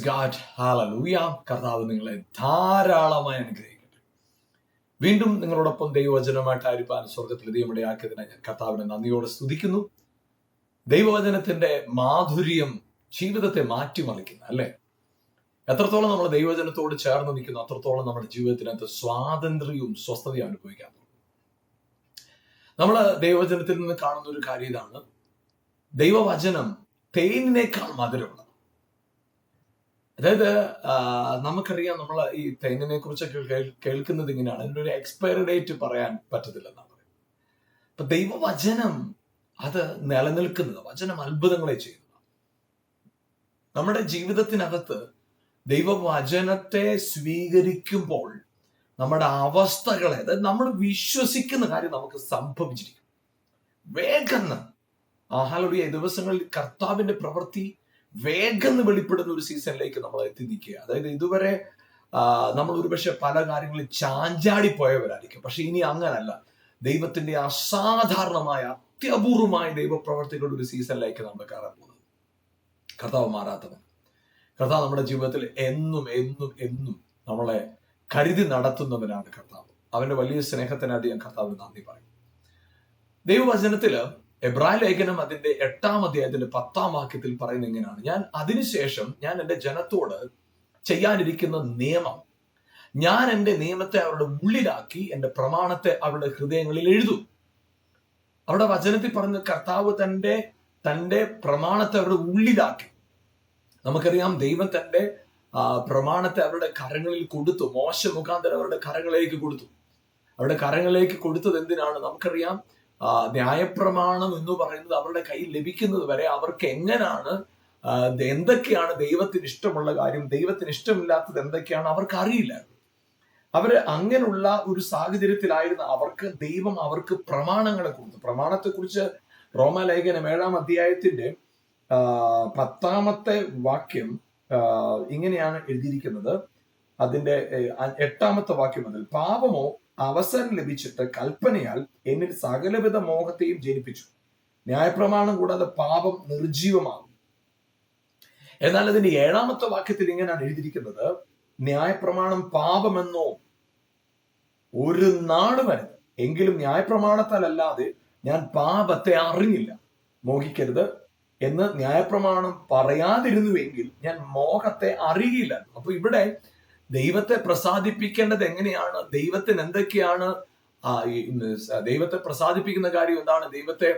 Praise God hallelujah കർത്താവ് നിങ്ങളെ ധാരാളമായി അനുഗ്രഹിക്കട്ടെ. വീണ്ടും നിങ്ങളോടൊപ്പം ദൈവവചനമായിട്ടായിരിക്കാൻ സ്വർഗത്തിൽ ദൈവമിടയാക്കിയതിനെ ഞാൻ കർത്താവിനെ നന്ദിയോടെ സ്തുതിക്കുന്നു. ദൈവവചനത്തിന്റെ മാധുര്യം ജീവിതത്തെ മാറ്റിമറിക്കുന്നു അല്ലെ? എത്രത്തോളം നമ്മൾ ദൈവവചനത്തോട് ചേർന്ന് നിൽക്കുന്നു അത്രത്തോളം നമ്മുടെ ജീവിതത്തിനകത്ത് സ്വാതന്ത്ര്യവും സ്വസ്ഥതയും അനുഭവിക്കാൻ തുടങ്ങും നമ്മൾ ദൈവവചനത്തിൽ നിന്ന് കാണുന്ന ഒരു കാര്യം ഇതാണ്. ദൈവവചനം തേനിനേക്കാൾ മധുരമുള്ളത്. അതായത് നമുക്കറിയാം നമ്മൾ ഈ തെങ്ങിനെ കുറിച്ചൊക്കെ കേൾക്കുന്നത് ഇങ്ങനെയാണ്. അതിന്റെ ഒരു എക്സ്പയറി ഡേറ്റ് പറയാൻ പറ്റത്തില്ലെന്നാണ് നമ്മൾ അപ്പൊ ദൈവവചനം അത് നിലനിൽക്കുന്നത് വചനം അത്ഭുതങ്ങളെ ചെയ്യുന്നത് നമ്മുടെ ജീവിതത്തിനകത്ത് ദൈവവചനത്തെ സ്വീകരിക്കുമ്പോൾ നമ്മുടെ അവസ്ഥകളെ അതായത് നമ്മൾ വിശ്വസിക്കുന്ന കാര്യം നമുക്ക് സംഭവിച്ചിരിക്കും. വേഗം. ആഹാലുടിയ ദിവസങ്ങളിൽ കർത്താവിന്റെ പ്രവൃത്തി വേഗം വെളിപ്പെടുന്ന ഒരു സീസണിലേക്ക് നമ്മൾ എത്തി നിൽക്കുക. അതായത് ഇതുവരെ നമ്മൾ ഒരുപക്ഷെ പല കാര്യങ്ങളിൽ ചാഞ്ചാടി പോയവരായിരിക്കും പക്ഷെ ഇനി അങ്ങനല്ല. ദൈവത്തിന്റെ അസാധാരണമായ അത്യപൂർവമായ ദൈവപ്രവർത്തികളുടെ ഒരു സീസണിലേക്ക് നമ്മൾ കയറാൻ പോകുന്നത് കർത്താവ് മാറാത്തവൻ. കർത്താവ് നമ്മുടെ ജീവിതത്തിൽ എന്നും എന്നും എന്നും നമ്മളെ കരുതി നടത്തുന്നവനാണ് കർത്താവ്. അവന്റെ വലിയ സ്നേഹത്തിനായിട്ട് ഞാൻ കർത്താവിന് നന്ദി പറയും. ദൈവവചനത്തിൽ എബ്രായ ലേഖനം അതിന്റെ എട്ടാം അധ്യായത്തിന്റെ പത്താം വാക്യത്തിൽ പറയുന്ന ഇങ്ങനെയാണ്. ഞാൻ അതിനുശേഷം ഞാൻ എന്റെ ജനത്തോട് ചെയ്യാനിരിക്കുന്ന നിയമം ഞാൻ എന്റെ നിയമത്തെ അവരുടെ ഉള്ളിലാക്കി എന്റെ പ്രമാണത്തെ അവരുടെ ഹൃദയങ്ങളിൽ എഴുതും. അവിടെ വചനത്തിൽ പറഞ്ഞ കർത്താവ് തന്റെ തന്റെ പ്രമാണത്തെ അവരുടെ ഉള്ളിലാക്കി. നമുക്കറിയാം ദൈവം തന്റെ പ്രമാണത്തെ അവരുടെ കരങ്ങളിൽ കൊടുത്തു. മോശ മുഖാന്തരം അവരുടെ കരങ്ങളിലേക്ക് കൊടുത്തു. അവരുടെ കരങ്ങളിലേക്ക് കൊടുത്തത് എന്തിനാണ്? നമുക്കറിയാം ന്യായപ്രമാണം എന്ന് പറയുന്നത് അവരുടെ കയ്യിൽ ലഭിക്കുന്നത് വരെ അവർക്ക് എങ്ങനെയാണ് എന്തൊക്കെയാണ് ദൈവത്തിന് ഇഷ്ടമുള്ള കാര്യം ദൈവത്തിന് ഇഷ്ടമില്ലാത്തത് എന്തൊക്കെയാണ് അവർക്ക് അറിയില്ല. അവർ അങ്ങനെയുള്ള ഒരു സാഹചര്യത്തിലായിരുന്ന അവർക്ക് ദൈവം അവർക്ക് പ്രമാണങ്ങളെ കൊടുത്തു. പ്രമാണത്തെ കുറിച്ച് റോമാലേഖനം ഏഴാം അധ്യായത്തിന്റെ പത്താമത്തെ വാക്യം ഇങ്ങനെയാണ് എഴുതിയിരിക്കുന്നത്. അതിന്റെ എട്ടാമത്തെ വാക്യം മുതൽ പാപമോ അവസരം ലഭിച്ചിട്ട് കൽപ്പനയാൽ എന്നിൽ സകലവിധ മോഹത്തെയും ജനിപ്പിച്ചു. ന്യായപ്രമാണം കൂടാതെ പാപം നിർജീവമാകും എന്നാൽ അതിന്റെ ഏഴാമത്തെ വാക്യത്തിൽ ഇങ്ങനെയാണ് എഴുതിയിരിക്കുന്നത്. ന്യായപ്രമാണം പാപമെന്നോ ഒരു നാട് വരുന്നത് എങ്കിലും ന്യായപ്രമാണത്താൽ അല്ലാതെ ഞാൻ പാപത്തെ അറിഞ്ഞില്ല മോഹിക്കരുത് എന്ന് ന്യായപ്രമാണം പറയാതിരുന്നുവെങ്കിൽ ഞാൻ മോഹത്തെ അറിയില്ല. അപ്പൊ ഇവിടെ ദൈവത്തെ പ്രസാദിപ്പിക്കേണ്ടത് എങ്ങനെയാണ്? ദൈവത്തിന് എന്തൊക്കെയാണ് ദൈവത്തെ പ്രസാദിപ്പിക്കുന്ന കാര്യം എന്താണ്? ദൈവത്തെ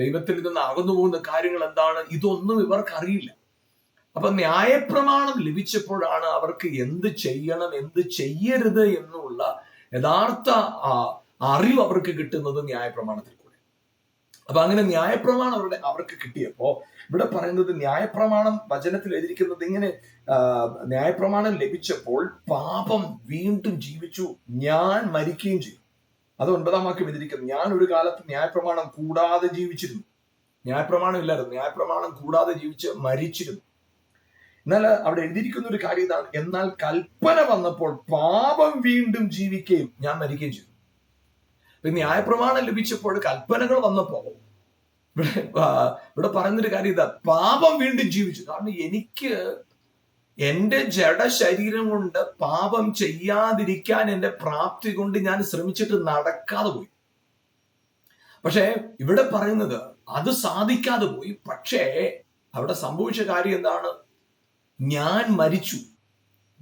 ദൈവത്തിൽ നിന്ന് അകന്നു പോകുന്ന കാര്യങ്ങൾ എന്താണ്? ഇതൊന്നും ഇവർക്ക് അറിയില്ല. അപ്പൊ ന്യായപ്രമാണം ലഭിച്ചപ്പോഴാണ് അവർക്ക് എന്ത് ചെയ്യണം എന്ത് ചെയ്യരുത് എന്നുള്ള യഥാർത്ഥ അറിവ് അവർക്ക് കിട്ടുന്നത് ന്യായപ്രമാണത്തിൽ കൂടെ. അപ്പൊ അങ്ങനെ ന്യായപ്രമാണം അവരുടെ അവർക്ക് കിട്ടിയപ്പോ ഇവിടെ പറയുന്നത് ന്യായപ്രമാണം വചനത്തിൽ എഴുതിയിരിക്കുന്നത് ഇങ്ങനെ ന്യായപ്രമാണം ലഭിച്ചപ്പോൾ പാപം വീണ്ടും ജീവിച്ചു ഞാൻ മരിക്കുകയും ചെയ്തു. അത് ഒൻപതാം വാക്യം എഴുതിയിരിക്കുന്നു. ഞാൻ ഒരു കാലത്ത് ന്യായപ്രമാണം കൂടാതെ ജീവിച്ചിരുന്നു. ന്യായപ്രമാണം ഇല്ലായിരുന്നു. ന്യായപ്രമാണം കൂടാതെ ജീവിച്ച് മരിച്ചിരുന്നു. എന്നാൽ അവിടെ എഴുതിയിരിക്കുന്ന ഒരു കാര്യം ഇതാണ്. എന്നാൽ കൽപ്പന വന്നപ്പോൾ പാപം വീണ്ടും ജീവിക്കുകയും ഞാൻ മരിക്കുകയും ചെയ്തു. ന്യായപ്രമാണം ലഭിച്ചപ്പോൾ കൽപ്പനകൾ വന്നപ്പോ ഇവിടെ പറയുന്നൊരു കാര്യം ഇതാ. പാപം വീണ്ടും ജീവിച്ചു. കാരണം എനിക്ക് എന്റെ ജഡ ശരീരം കൊണ്ട് പാപം ചെയ്യാതിരിക്കാൻ എന്റെ പ്രാപ്തി കൊണ്ട് ഞാൻ ശ്രമിച്ചിട്ട് നടക്കാതെ പോയി. പക്ഷേ ഇവിടെ പറയുന്നത് അത് സാധിക്കാതെ പോയി. പക്ഷേ അവിടെ സംഭവിച്ച കാര്യം എന്താണ്? ഞാൻ മരിച്ചു.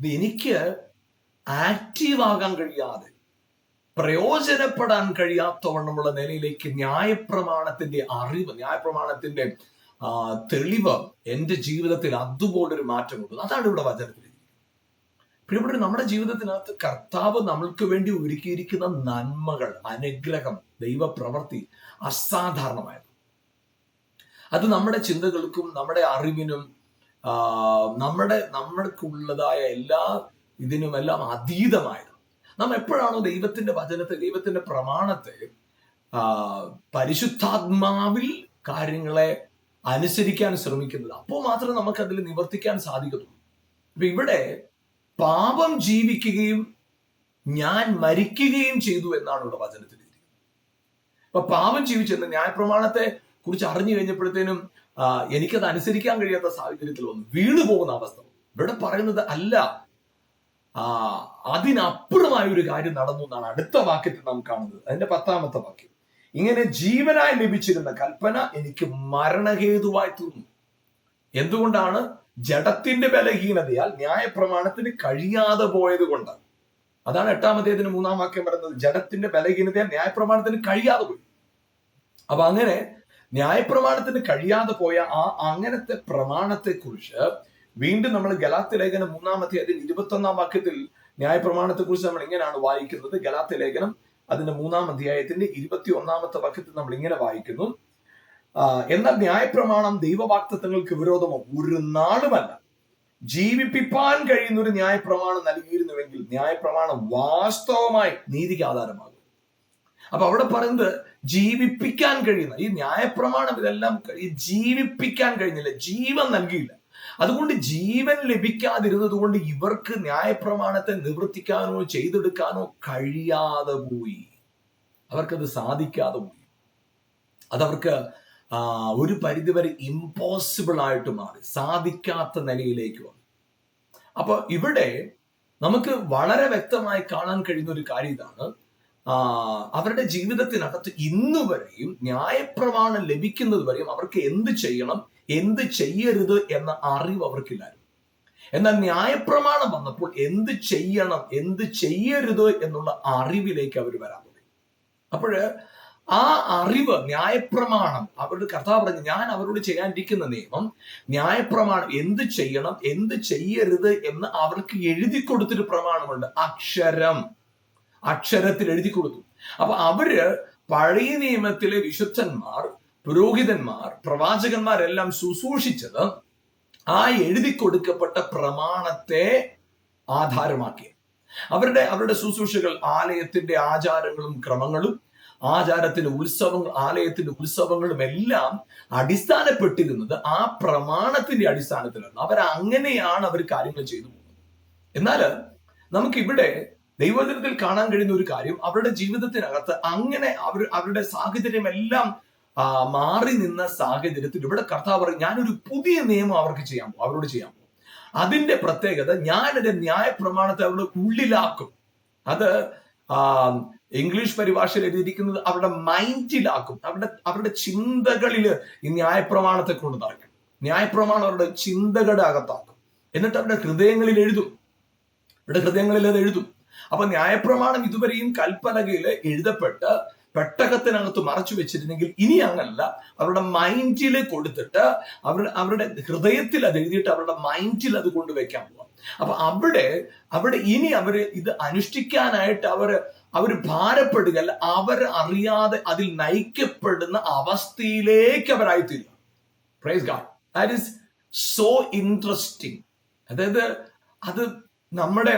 എനിക്ക് ആക്റ്റീവ് ആകാൻ കഴിയാതെ പ്രയോജനപ്പെടാൻ കഴിയാത്തവണ്ണമുള്ള നിലയിലേക്ക് ന്യായപ്രമാണത്തിന്റെ അറിവ് ന്യായപ്രമാണത്തിന്റെ തെളിവ് എന്റെ ജീവിതത്തിൽ അതുപോലൊരു മാറ്റം കൊണ്ടു അതാണ് ഇവിടെ വചനത്തിൽ പിന്നെ നമ്മുടെ ജീവിതത്തിനകത്ത് കർത്താവ് നമ്മൾക്ക് വേണ്ടി ഒരുക്കിയിരിക്കുന്ന നന്മകൾ അനുഗ്രഹം ദൈവപ്രവൃത്തി അസാധാരണമായത്. അത് നമ്മുടെ ചിന്തകൾക്കും നമ്മുടെ അറിവിനും നമ്മുടെ നമ്മൾക്കുള്ളതായ എല്ലാ ഇതിനുമെല്ലാം അതീതമായത്. നാം എപ്പോഴാണോ ദൈവത്തിന്റെ വചനത്തെ ദൈവത്തിന്റെ പ്രമാണത്തെ പരിശുദ്ധാത്മാവിൽ കാര്യങ്ങളെ അനുസരിക്കാൻ ശ്രമിക്കുന്നത്? അപ്പോൾ മാത്രമേ നമുക്ക് അതിൽ നിവർത്തിക്കാൻ സാധിക്കത്തുള്ളൂ. അപ്പൊ ഇവിടെ പാപം ജീവിക്കുകയും ഞാൻ മരിക്കുകയും ചെയ്തു എന്നാണ് ഇവിടെ വചനത്തിൽ അപ്പൊ പാപം ജീവിച്ചെന്ന് ന്യായപ്രമാണത്തെ കുറിച്ച് അറിഞ്ഞു കഴിഞ്ഞപ്പോഴത്തേനും എനിക്കത് അനുസരിക്കാൻ കഴിയാത്ത സാഹചര്യത്തിൽ വന്നു വീണു പോകുന്ന അവസ്ഥ ഇവിടെ പറയുന്നത് അല്ല ആ അതിനപ്പുറമായ ഒരു കാര്യം നടന്നു എന്നാണ് അടുത്ത വാക്യത്തിൽ നാം കാണുന്നത്. അതിന്റെ പത്താമത്തെ വാക്യം. ഇങ്ങനെ ജീവനായി ലഭിച്ചിരുന്ന കൽപ്പന എനിക്ക് മരണഹേതുവായി തീർന്നു. എന്തുകൊണ്ടാണ്? ജഡത്തിന്റെ ബലഹീനതയാൽ ന്യായപ്രമാണത്തിന് കഴിയാതെ പോയത് കൊണ്ട്. അതാണ് എട്ടാമത്തേതിന് മൂന്നാം വാക്യം പറയുന്നത്. ജഡത്തിന്റെ ബലഹീനതയാൽ ന്യായപ്രമാണത്തിന് കഴിയാതെ പോയി. അപ്പൊ അങ്ങനെ ന്യായപ്രമാണത്തിന് കഴിയാതെ പോയ ആ അങ്ങനത്തെ പ്രമാണത്തെ കുറിച്ച് വീണ്ടും നമ്മൾ ഗലാത്ത് ലേഖനം മൂന്നാമത്തെ അതിന് ഇരുപത്തി ഒന്നാം വാക്യത്തിൽ ന്യായപ്രമാണത്തെ കുറിച്ച് നമ്മൾ ഇങ്ങനെയാണ് വായിക്കുന്നത്. ഗലാത്ത് ലേഖനം അതിന്റെ മൂന്നാം അധ്യായത്തിന്റെ ഇരുപത്തി ഒന്നാമത്തെ വാക്യത്തിൽ നമ്മൾ ഇങ്ങനെ വായിക്കുന്നു. എന്നാൽ ന്യായപ്രമാണം ദൈവവാക്തത്വങ്ങൾക്ക് വിരോധമോ? ഒരു നാളുമല്ല. ജീവിപ്പിപ്പാൻ കഴിയുന്ന ഒരു ന്യായപ്രമാണം നൽകിയിരുന്നുവെങ്കിൽ ന്യായപ്രമാണം വാസ്തവമായി നീതിക്ക് ആധാരമാകും. അപ്പൊ അവിടെ പറയുന്നത് ജീവിപ്പിക്കാൻ കഴിയുന്ന ഈ ന്യായപ്രമാണം ഇതെല്ലാം ജീവിപ്പിക്കാൻ കഴിഞ്ഞില്ല ജീവൻ നൽകിയില്ല. അതുകൊണ്ട് ജീവൻ ലഭിക്കാതിരുന്നത് കൊണ്ട് ഇവർക്ക് ന്യായപ്രമാണത്തെ നിവർത്തിക്കാനോ ചെയ്തെടുക്കാനോ കഴിയാതെ പോയി. അവർക്കത് സാധിക്കാതെ പോയി. അതവർക്ക് ഒരു പരിധിവരെ ഇമ്പോസിബിൾ ആയിട്ട് മാറി. സാധിക്കാത്ത നിലയിലേക്ക് വന്നു. അപ്പൊ ഇവിടെ നമുക്ക് വളരെ വ്യക്തമായി കാണാൻ കഴിയുന്ന ഒരു കാര്യം ഇതാണ്. അവരുടെ ജീവിതത്തിനകത്ത് ഇന്നുവരെയും ന്യായപ്രമാണം ലഭിക്കുന്നത് വരെയും അവർക്ക് എന്ത് ചെയ്യണം? എന്ത് ചെയ്യരുത് എന്ന അറിവ് അവർക്കില്ലായിരുന്നു. എന്നാൽ ന്യായപ്രമാണം വന്നപ്പോൾ എന്ത് ചെയ്യണം എന്ത് ചെയ്യരുത് എന്നുള്ള അറിവിലേക്ക് അവർ വരാൻ തുടങ്ങി. അപ്പോഴ് ആ അറിവ് ന്യായപ്രമാണം അവരുടെ കർത്താവ് പറഞ്ഞു ഞാൻ അവരോട് ചെയ്യാനിരിക്കുന്ന നിയമം ന്യായപ്രമാണം എന്ത് ചെയ്യണം എന്ത് ചെയ്യരുത് എന്ന് അവർക്ക് എഴുതി കൊടുത്തൊരു പ്രമാണമുണ്ട്. അക്ഷരം. അക്ഷരത്തിൽ എഴുതി കൊടുത്തു. അപ്പൊ അവർ പഴയ നിയമത്തിലെ വിശുദ്ധന്മാർ പുരോഹിതന്മാർ പ്രവാചകന്മാരെല്ലാം ശുശ്രൂഷിച്ചത് ആ എഴുതി കൊടുക്കപ്പെട്ട പ്രമാണത്തെ ആധാരമാക്കി. അവരുടെ അവരുടെ ശുശ്രൂഷകൾ ആലയത്തിന്റെ ആചാരങ്ങളും ക്രമങ്ങളും ആചാരത്തിന്റെ ഉത്സവങ്ങൾ ആലയത്തിന്റെ ഉത്സവങ്ങളും എല്ലാം അടിസ്ഥാനപ്പെട്ടിരുന്നത് ആ പ്രമാണത്തിന്റെ അടിസ്ഥാനത്തിലാണ്. അവർ അങ്ങനെയാണ് അവർ കാര്യങ്ങൾ ചെയ്തു പോകുന്നത്. എന്നാൽ നമുക്കിവിടെ ദൈവജനത്തിൽ കാണാൻ കഴിയുന്ന ഒരു കാര്യം അവരുടെ ജീവിതത്തിനകത്ത് അങ്ങനെ അവർ അവരുടെ സാഹചര്യം എല്ലാം മാറി നിന്ന സാഹചര്യത്തിൽ ഇവിടെ കർത്താവ് പറയും ഞാനൊരു പുതിയ നിയമം അവർക്ക് ചെയ്യാൻ പോകും അവരോട് ചെയ്യാൻ പോകും. അതിന്റെ പ്രത്യേകത ഞാൻ എന്റെ ന്യായ പ്രമാണത്തെ അവരുടെ ഉള്ളിലാക്കും. അത് ഇംഗ്ലീഷ് പരിഭാഷയിൽ എഴുതിയിരിക്കുന്നത് അവരുടെ മൈൻഡിലാക്കും. അവരുടെ അവരുടെ ചിന്തകളിൽ ഈ ന്യായപ്രമാണത്തെ കൊണ്ട് നിറയ്ക്കും ന്യായപ്രമാണം അവരുടെ ചിന്തകളുടെ അകത്താക്കും. എന്നിട്ട് അവരുടെ ഹൃദയങ്ങളിൽ എഴുതും. അവരുടെ ഹൃദയങ്ങളിൽ അത് എഴുതും. അപ്പൊ ന്യായപ്രമാണം ഇതുവരെയും കൽപ്പലകയിൽ എഴുതപ്പെട്ട് പെട്ടകത്തിനകത്ത് മറച്ചു വെച്ചിരുന്നെങ്കിൽ ഇനി അങ്ങനല്ല. അവരുടെ മൈൻഡിൽ കൊടുത്തിട്ട് അവരുടെ അവരുടെ ഹൃദയത്തിൽ അത് എഴുതിയിട്ട് അവരുടെ മൈൻഡിൽ അത് കൊണ്ടുവയ്ക്കാൻ പോവാം. അപ്പൊ അവിടെ അവിടെ ഇനി അവർ ഇത് അനുഷ്ഠിക്കാനായിട്ട് അവർ അവർ ഭാരപ്പെടുകയല്ല അവർ അറിയാതെ അതിൽ നയിക്കപ്പെടുന്ന അവസ്ഥയിലേക്ക് അവരായിത്തീരുക praise God that is so interesting അതായത് അത് നമ്മുടെ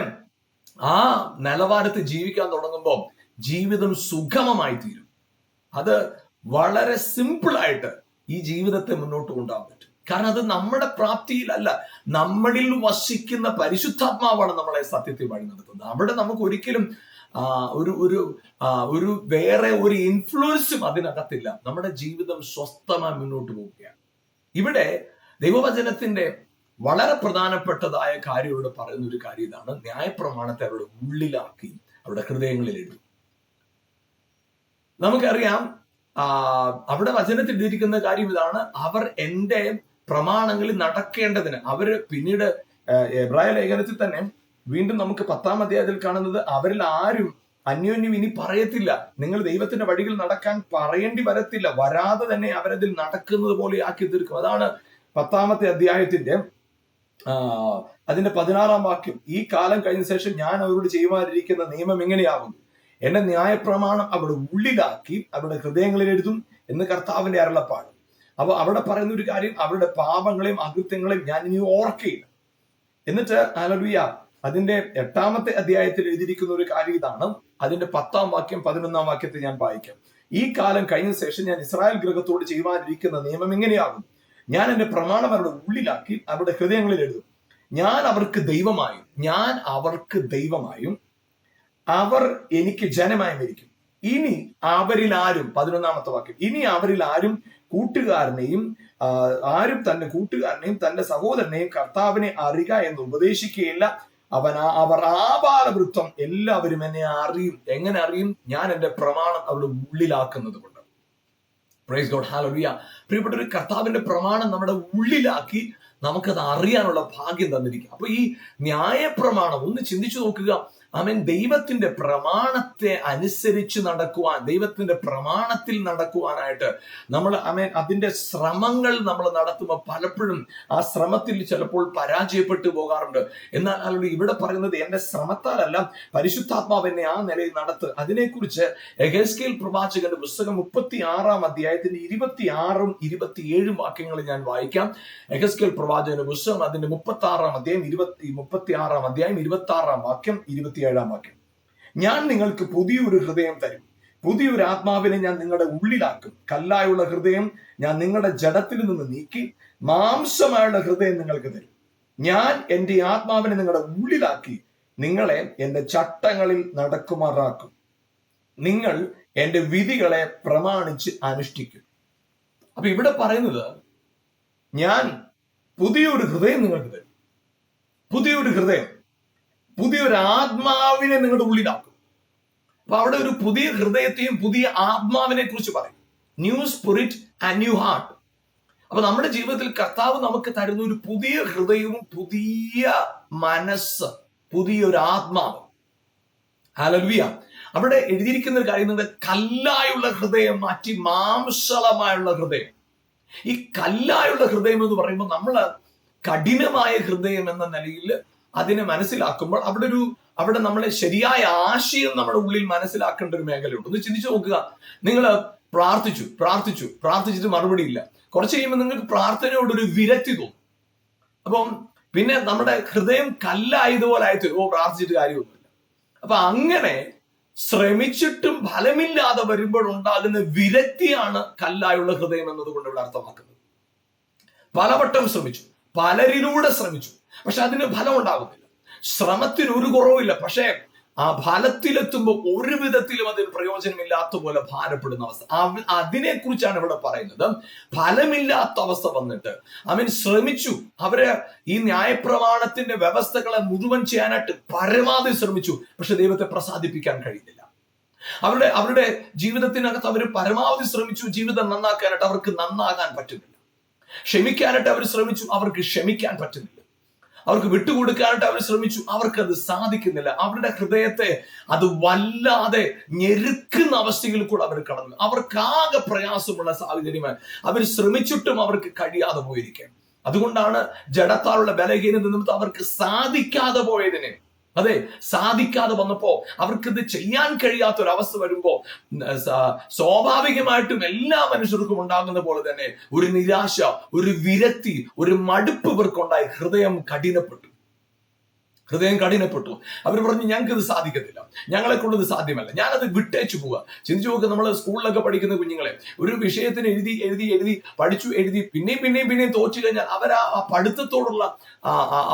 ആ നിലവാരത്തിൽ ജീവിക്കാൻ തുടങ്ങുമ്പോൾ ജീവിതം സുഗമമായി തീരും അത് വളരെ സിമ്പിൾ ആയിട്ട് ഈ ജീവിതത്തെ മുന്നോട്ട് കൊണ്ടുപോകാൻ പറ്റും. കാരണം അത് നമ്മുടെ പ്രാപ്തിയിലല്ല നമ്മളിൽ വസിക്കുന്ന പരിശുദ്ധാത്മാവാണ് നമ്മളെ സത്യത്തിൽ വഴി നടത്തുന്നത്. അവിടെ നമുക്ക് ഒരിക്കലും ഒരു ഒരു ഒരു വേറെ ഒരു ഇൻഫ്ലുവൻസും അതിനകത്തില്ല. നമ്മുടെ ജീവിതം സ്വസ്ഥമായി മുന്നോട്ട് പോവുകയാണ്. ഇവിടെ ദൈവവചനത്തിന്റെ വളരെ പ്രധാനപ്പെട്ടതായ കാര്യം ഇവിടെ പറയുന്ന ഒരു കാര്യം ഇതാണ്. ന്യായപ്രമാണത്തെ അവരുടെ ഉള്ളിലാക്കി അവരുടെ ഹൃദയങ്ങളിൽ നമുക്കറിയാം അവിടെ വചനത്തിൽ എഴുതിയിരിക്കുന്ന കാര്യം ഇതാണ്. അവർ എന്റെ പ്രമാണങ്ങളിൽ നടക്കേണ്ടതിന് അവർ പിന്നീട് എബ്രായ ലേഖനത്തിൽ തന്നെ വീണ്ടും നമുക്ക് പത്താം അധ്യായത്തിൽ കാണുന്നത് അവരിൽ ആരും അന്യോന്യം ഇനി പറയത്തില്ല. നിങ്ങൾ ദൈവത്തിന്റെ വഴികൾ നടക്കാൻ പറയേണ്ടി വരത്തില്ല. വരാതെ തന്നെ അവരതിൽ നടക്കുന്നത് പോലെ ആക്കി തീർക്കും. അതാണ് പത്താമത്തെ അധ്യായത്തിന്റെ അതിന്റെ പതിനാറാം വാക്യം. ഈ കാലം കഴിഞ്ഞ ശേഷം ഞാൻ അവരോട് ചെയ്യുവാനിരിക്കുന്ന നിയമം എങ്ങനെയാകുന്നു? എന്റെ ന്യായപ്രമാണം അവരുടെ ഉള്ളിലാക്കി അവരുടെ ഹൃദയങ്ങളിൽ എഴുതും എന്ന് കർത്താവിന്റെ അരുളപ്പാട്. അപ്പൊ അവിടെ പറയുന്ന ഒരു കാര്യം അവരുടെ പാപങ്ങളെയും അകൃത്യങ്ങളെയും ഞാൻ ഇനി ഓർക്കയില്ല എന്നിട്ട് അലലുയ അതിന്റെ എട്ടാമത്തെ അധ്യായത്തിൽ എഴുതിയിരിക്കുന്ന ഒരു കാര്യം ഇതാണ്. അതിന്റെ പത്താം വാക്യം പതിനൊന്നാം വാക്യത്തെ ഞാൻ വായിക്കാം. ഈ കാലം കഴിഞ്ഞ ശേഷം ഞാൻ ഇസ്രായേൽ ഗൃഹത്തോട് ചെയ്യുവാനിരിക്കുന്ന നിയമം എങ്ങനെയാകും? ഞാൻ എന്റെ പ്രമാണം അവരുടെ ഉള്ളിലാക്കി അവരുടെ ഹൃദയങ്ങളിൽ എഴുതും. ഞാൻ അവർക്ക് ദൈവമായും ഞാൻ അവർക്ക് ദൈവമായും അവർ എനിക്ക് ജനമായി മരിക്കും ഇനി അവരിൽ ആരും പതിനൊന്നാമത്തെ വാക്യം ഇനി അവരിൽ ആരും കൂട്ടുകാരനെയും ആരും തന്റെ കൂട്ടുകാരനെയും തന്റെ സഹോദരനെയും കർത്താവിനെ അറിയുക എന്ന് ഉപദേശിക്കുകയില്ല. അവൻ അവർ ആപാലവൃത്തം എല്ലാവരും എന്നെ അറിയും. എങ്ങനെ അറിയും? ഞാൻ എന്റെ പ്രമാണം അവരുടെ ഉള്ളിലാക്കുന്നത് കൊണ്ട്. പ്രൈസ് ഗോഡ് ഹാലോലിയ പ്രിയപ്പെട്ട ഒരു കർത്താവിന്റെ പ്രമാണം നമ്മുടെ ഉള്ളിലാക്കി നമുക്കത് അറിയാനുള്ള ഭാഗ്യം തന്നിരിക്കും അപ്പൊ ഈ ന്യായ പ്രമാണം ഒന്ന് ചിന്തിച്ചു നോക്കുക. അവൻ ദൈവത്തിന്റെ പ്രമാണത്തെ അനുസരിച്ച് നടക്കുവാൻ ദൈവത്തിന്റെ പ്രമാണത്തിൽ നടക്കുവാനായിട്ട് നമ്മൾ അവൻ അതിന്റെ ശ്രമങ്ങൾ നമ്മൾ നടത്തുമ്പോൾ പലപ്പോഴും ആ ശ്രമത്തിൽ ചിലപ്പോൾ പരാജയപ്പെട്ടു പോകാറുണ്ട്. എന്നാൽ അല്ലെങ്കിൽ ഇവിടെ പറയുന്നത് എന്റെ ശ്രമത്താലല്ല പരിശുദ്ധാത്മാവ് എന്നെ ആ നിലയിൽ നടത്ത്. അതിനെക്കുറിച്ച് എഗസ്കേൽ പ്രവാചകന്റെ പുസ്തകം മുപ്പത്തി ആറാം അധ്യായത്തിന്റെ ഇരുപത്തി ആറും ഇരുപത്തിയേഴും വാക്യങ്ങൾ ഞാൻ വായിക്കാം. എഗസ്കേൽ പ്രവാചകന്റെ പുസ്തകം അതിന്റെ മുപ്പത്തി ആറാം അധ്യായം ഇരുപത്തി മുപ്പത്തി ആറാം അധ്യായം ഇരുപത്തി ആറാം വാക്യം ഇരുപത്തിയേഴാം വാക്യം. ഞാൻ നിങ്ങൾക്ക് പുതിയൊരു ഹൃദയം തരും. പുതിയൊരു ആത്മാവിനെ ഞാൻ നിങ്ങളുടെ ഉള്ളിലാക്കും. കല്ലായുള്ള ഹൃദയം ഞാൻ നിങ്ങളുടെ ജഡത്തിൽ നിന്ന് നീക്കി മാംസമായുള്ള ഹൃദയം നിങ്ങൾക്ക് തരും. ഞാൻ എന്റെ ആത്മാവിനെ നിങ്ങളുടെ ഉള്ളിലാക്കി നിങ്ങളെ എന്റെ ചട്ടങ്ങളിൽ നടക്കുമാറാക്കും. നിങ്ങൾ എന്റെ വിധികളെ പ്രമാണിച്ച് അനുഷ്ഠിക്കും. അപ്പൊ ഇവിടെ പറയുന്നത് ഞാൻ പുതിയൊരു ഹൃദയം നിങ്ങൾക്ക് തരും. പുതിയൊരു ഹൃദയം. പുതിയൊരു ആത്മാവിനെ നിങ്ങളുടെ ഉള്ളിലാക്കും. അപ്പൊ അവിടെ ഒരു പുതിയ ഹൃദയത്തെയും പുതിയ ആത്മാവിനെ കുറിച്ച് പറയും. New spirit and new heart അപ്പൊ നമ്മുടെ ജീവിതത്തിൽ കർത്താവ് നമുക്ക് തരുന്ന ഒരു പുതിയ ഹൃദയവും പുതിയ മനസ്സ് പുതിയൊരു ആത്മാവ് ഹലൽവിയ അവിടെ എഴുതിയിരിക്കുന്ന ഒരു കാര്യം കല്ലായുള്ള ഹൃദയം മാറ്റി മാംസളമായുള്ള ഹൃദയം. ഈ കല്ലായുള്ള ഹൃദയം എന്ന് പറയുമ്പോൾ നമ്മൾ കഠിനമായ ഹൃദയം എന്ന നിലയിൽ അതിനെ മനസ്സിലാക്കുമ്പോൾ അവിടെ ഒരു അവിടെ നമ്മളെ ശരിയായ ആശയം നമ്മുടെ ഉള്ളിൽ മനസ്സിലാക്കേണ്ട ഒരു മേഖലയുണ്ട്. ഒന്ന് ചിന്തിച്ചു നോക്കുക. നിങ്ങൾ പ്രാർത്ഥിച്ചു പ്രാർത്ഥിച്ചു പ്രാർത്ഥിച്ചിട്ട് മറുപടി ഇല്ല. കുറച്ച് കഴിയുമ്പോൾ നിങ്ങൾക്ക് പ്രാർത്ഥനയോടൊരു വിരക്തി തോന്നും. അപ്പം പിന്നെ നമ്മുടെ ഹൃദയം കല്ലായതുപോലെ ആയിത്തീരും ഓ പ്രാർത്ഥിച്ചിട്ട് കാര്യമൊന്നുമില്ല. അപ്പൊ അങ്ങനെ ശ്രമിച്ചിട്ടും ഫലമില്ലാതെ വരുമ്പോൾ ഉണ്ടാകുന്ന വിരക്തിയാണ് കല്ലായുള്ള ഹൃദയം എന്നതുകൊണ്ട് ഇവിടെ അർത്ഥമാക്കുന്നത്. പലവട്ടം ശ്രമിച്ചു. പലരിലൂടെ ശ്രമിച്ചു. പക്ഷെ അതിന് ഫലം ഉണ്ടാകുന്നില്ല. ശ്രമത്തിന് ഒരു കുറവുമില്ല പക്ഷേ ആ ഫലത്തിലെത്തുമ്പോൾ ഒരു വിധത്തിലും അതിന് പ്രയോജനമില്ലാത്ത പോലെ ഭാരപ്പെടുന്ന അവസ്ഥ. അവ- അതിനെക്കുറിച്ചാണ് ഇവിടെ പറയുന്നത്. ഫലമില്ലാത്ത അവസ്ഥ വന്നിട്ട് അവൻ ശ്രമിച്ചു. അവർ ഈ ന്യായപ്രമാണത്തിന്റെ വ്യവസ്ഥകളെ മുഴുവൻ ചെയ്യാനായിട്ട് പരമാവധി ശ്രമിച്ചു. പക്ഷെ ദൈവത്തെ പ്രസാദിപ്പിക്കാൻ കഴിയുന്നില്ല. അവരുടെ അവരുടെ ജീവിതത്തിനകത്ത് അവർ പരമാവധി ശ്രമിച്ചു. ജീവിതം നന്നാക്കാനായിട്ട് അവർക്ക് നന്നാകാൻ പറ്റുന്നില്ല. ക്ഷമിക്കാനായിട്ട് അവർ ശ്രമിച്ചു അവർക്ക് ക്ഷമിക്കാൻ പറ്റുന്നില്ല. അവർക്ക് വിട്ടുകൊടുക്കാനായിട്ട് അവർ ശ്രമിച്ചു അവർക്കത് സാധിക്കുന്നില്ല. അവരുടെ ഹൃദയത്തെ അത് വല്ലാതെ ഞെരുക്കുന്ന അവസ്ഥയിൽ കൂടെ അവർ കടന്നു. അവർക്കാകെ പ്രയാസമുള്ള സാഹചര്യമായി അവർ ശ്രമിച്ചിട്ടും അവർക്ക് കഴിയാതെ പോയിരിക്കാം അതുകൊണ്ടാണ് ജഡത്താലുള്ള ബലഹീനത നിമിത്തം അവർക്ക് സാധിക്കാതെ പോയതിനെ അതെ സാധിക്കാതെ വന്നപ്പോ അവർക്കിത് ചെയ്യാൻ കഴിയാത്ത ഒരു അവസ്ഥ വരുമ്പോ സ്വാഭാവികമായിട്ടും എല്ലാ മനുഷ്യർക്കും ഉണ്ടാകുന്ന പോലെ തന്നെ ഒരു നിരാശ ഒരു വിരക്തി ഒരു മടുപ്പ് ഇവർക്കുണ്ടായി. ഹൃദയം കഠിനപ്പെട്ടു. ഹൃദയം കഠിനപ്പെട്ടു. അവർ പറഞ്ഞു ഞങ്ങൾക്ക് ഇത് സാധിക്കത്തില്ല. ഞങ്ങളെ കൊണ്ട് ഇത് സാധ്യമല്ല. ഞാനത് വിട്ടേച്ചു പോവുക ചിന്തിച്ചു നോക്കുക നമ്മൾ സ്കൂളിലൊക്കെ പഠിക്കുന്ന കുഞ്ഞുങ്ങളെ ഒരു വിഷയത്തിന് എഴുതി എഴുതി എഴുതി പഠിച്ചു എഴുതി പിന്നെയും പിന്നെയും പിന്നെയും തോച്ചു കഴിഞ്ഞാൽ അവർ ആ പഠിത്തത്തോടുള്ള